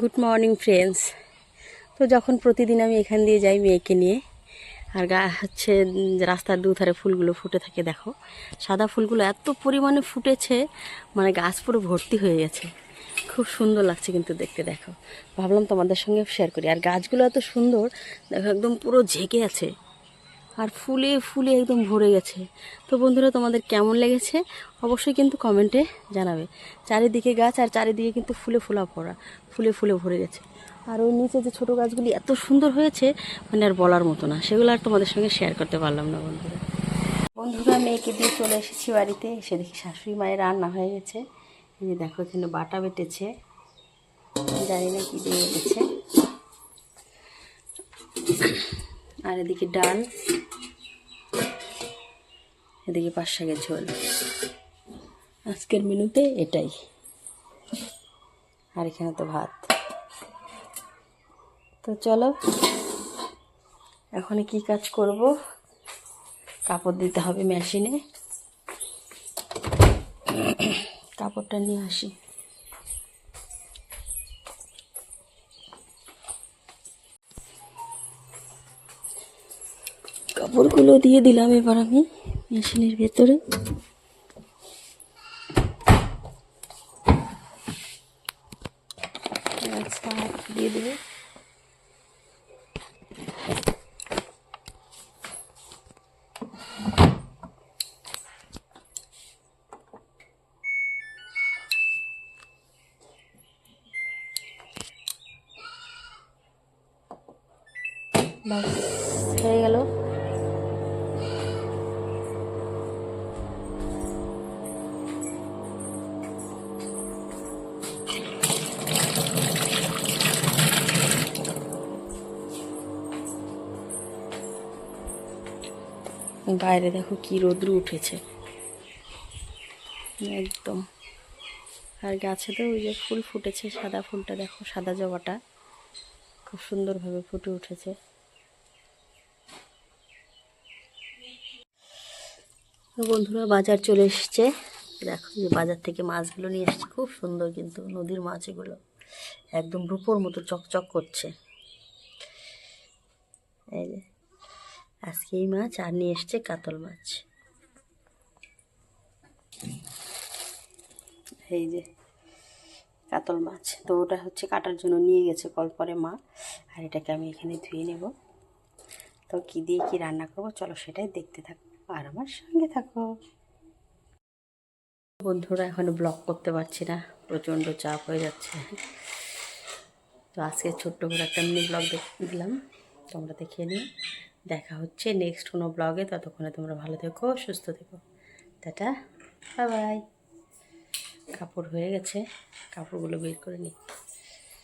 Good morning friends তো যখন প্রতিদিন আমি এখান দিয়ে যাই মেয়েকে নিয়ে, আর গা হচ্ছে রাস্তার দুধারে ফুলগুলো ফুটে থাকে, দেখো। সাদা ফুলগুলো এত পরিমাণে ফুটেছে মানে গাছ পুরো ভর্তি হয়ে গেছে। খুব সুন্দর লাগছে কিন্তু দেখতে, দেখো। ভাবলাম তোমাদের সঙ্গে শেয়ার করি। আর গাছগুলো এত সুন্দর, দেখো, একদম পুরো ঝেঁকে আছে। আর ফুলে ফুলে একদম ভরে গেছে। তো বন্ধুরা, তোমাদের কেমন লেগেছে? অবশ্যই কিন্তু কমেন্টে জানাবে। চারিদিকে গাছ আর চারিদিকে কিন্তু ফুলে ফুলা ভরা, ফুলে ফুলে ভরে গেছে। আর ওই নিচে যে ছোটো গাছগুলি এত সুন্দর হয়েছে মানে আর বলার মতো না। সেগুলো আর তোমাদের সঙ্গে শেয়ার করতে পারলাম না বন্ধুরা। বন্ধুরা, মেয়েকে দিয়ে চলে এসেছি বাড়িতে। এসে দেখি শাশুড়ি মায়ের রান্না হয়ে গেছে। এই যে দেখো, এখানে বাটা বেটেছে। জানি না কী দিয়ে বেটেছে। আর এদিকে ডাল। এদিকে পাঁচ শাকের ঝোল। আজকের মেনুতে এটাই। আর এখানে তো ভাত। তো চলো, এখন কি কাজ করব? কাপড় দিতে হবে মেশিনে। কাপড়টা নিয়ে আসি। কাপড়গুলো দিয়ে দিলাম এবার আমি। মেশিনের ভেতরে এবার সার্ফ দিয়ে দেবো ব্যাস হয়ে গেল বাইরে দেখো কি রোদ্রু উঠেছে। একদম। আর গাছে তো ওই যে ফুল ফুটেছে, সাদা ফুলটা দেখো, সাদা জবাটা। খুব সুন্দরভাবে ফুটে উঠেছে। বন্ধুরা, বাজার চলে এসছে। দেখো যে বাজার থেকে মাছগুলো নিয়ে এসছে। খুব সুন্দর কিন্তু নদীর মাছ এগুলো একদম রূপোর মতো চকচক করছে। এই যে। আজকে এই মাছ আর নিয়ে এসছে কাতল মাছ। এই যে কাতল মাছ। তো ওটা হচ্ছে কাটার জন্য নিয়ে গেছে কল পরে মা, আর এটাকে আমি এখানে ধুয়ে নেব। তো কী দিয়ে কী রান্না করব, চলো সেটাই দেখতে থাকো আর আমার সঙ্গে থাকো। বন্ধুরা, এখন ব্লগ করতে পারছি না, প্রচণ্ড চাপ হয়ে যাচ্ছে। তো আজকে ছোট্ট করে একটা মিনি ব্লগ দিলাম, তোমরা দেখিয়ে নিও। দেখা হচ্ছে নেক্সট কোনো ব্লগে ততক্ষণে তোমরা ভালো থেকো, সুস্থ থেকো। টাটা বাই বাই কাপড় হয়ে গেছে, কাপড়গুলো বের করে নিই